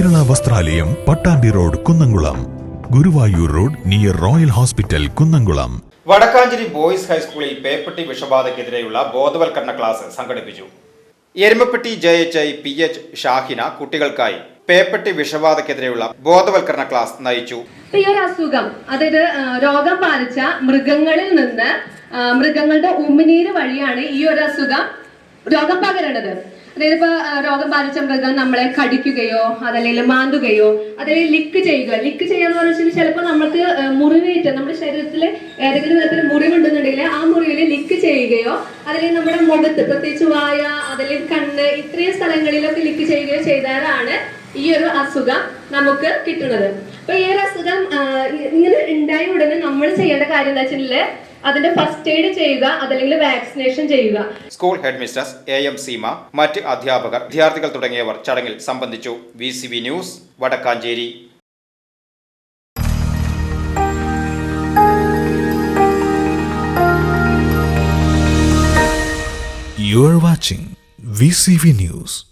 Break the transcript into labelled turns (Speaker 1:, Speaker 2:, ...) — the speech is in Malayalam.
Speaker 1: വസ്ത്രാലയം Pattambi road Kunnamkulam. Guruvayur road near royal hospital Kunnamkulam.
Speaker 2: Vadakkanchery boys ഹൈസ്കൂളിൽ പേപ്പട്ടി വിഷബാധയ്ക്കെതിരെയുള്ള ബോധവൽക്കരണ ക്ലാസ് സംഘടിപ്പിച്ചു. Erumapetty J H I P H Shahina കുട്ടികൾക്കായി പേപ്പട്ടി വിഷബാധയ്ക്കെതിരെയുള്ള ബോധവൽക്കരണ ക്ലാസ് നയിച്ചു.
Speaker 3: ഇപ്പൊ ഈ ഒരു അസുഖം. അതായത് രോഗം ബാധിച്ച മൃഗങ്ങളിൽ നിന്ന് മൃഗങ്ങളുടെ ഉമിനീര് വഴിയാണ് ഈ ഒരു അസുഖം. രോഗം പകരണത്. അതായത് ഇപ്പൊ രോഗം ബാധിച്ച മൃഗം നമ്മളെ കടിക്കുകയോ അതല്ലെങ്കിൽ മാന്തുകയോ അതല്ലെങ്കിൽ ലിക്ക് ചെയ്യുക. ലിക്ക് ചെയ്യാന്ന് പറഞ്ഞാൽ ചിലപ്പോൾ നമ്മൾക്ക് മുറിവേറ്റ നമ്മുടെ ശരീരത്തിൽ ഏതെങ്കിലും തരത്തിൽ മുറിവുണ്ടെന്നുണ്ടെങ്കിൽ ആ മുറിവിൽ ലിക്ക് ചെയ്യുകയോ അതല്ലെങ്കിൽ നമ്മുടെ മുഖത്ത് പ്രത്യേകിച്ച് വായ അതല്ലെങ്കിൽ കണ്ണ് ഇത്രയും സ്ഥലങ്ങളിലൊക്കെ ലിക്ക് ചെയ്യുകയോ ചെയ്താലാണ് ഈ ഒരു അസുഖം നമുക്ക് കിട്ടുന്നത്. അപ്പൊ ഈ ഒരു അസുഖം ഇങ്ങനെ ഉണ്ടായ ഉടനെ നമ്മൾ ചെയ്യേണ്ട കാര്യം എന്താ വെച്ചിട്ടുണ്ടെങ്കിൽ അതിന്റെ ഫസ്റ്റ് എയ്ഡ് ചെയ്യുക അതല്ലെങ്കിൽ വാക്സിനേഷൻ ചെയ്യുക.
Speaker 2: School head mistress A M Seema മറ്റ് അധ്യാപകർ വിദ്യാർത്ഥികൾ തുടങ്ങിയവർ ചടങ്ങിൽ സംബന്ധിച്ചു. V C V news Vadakkanchery.
Speaker 1: You are watching VCV News.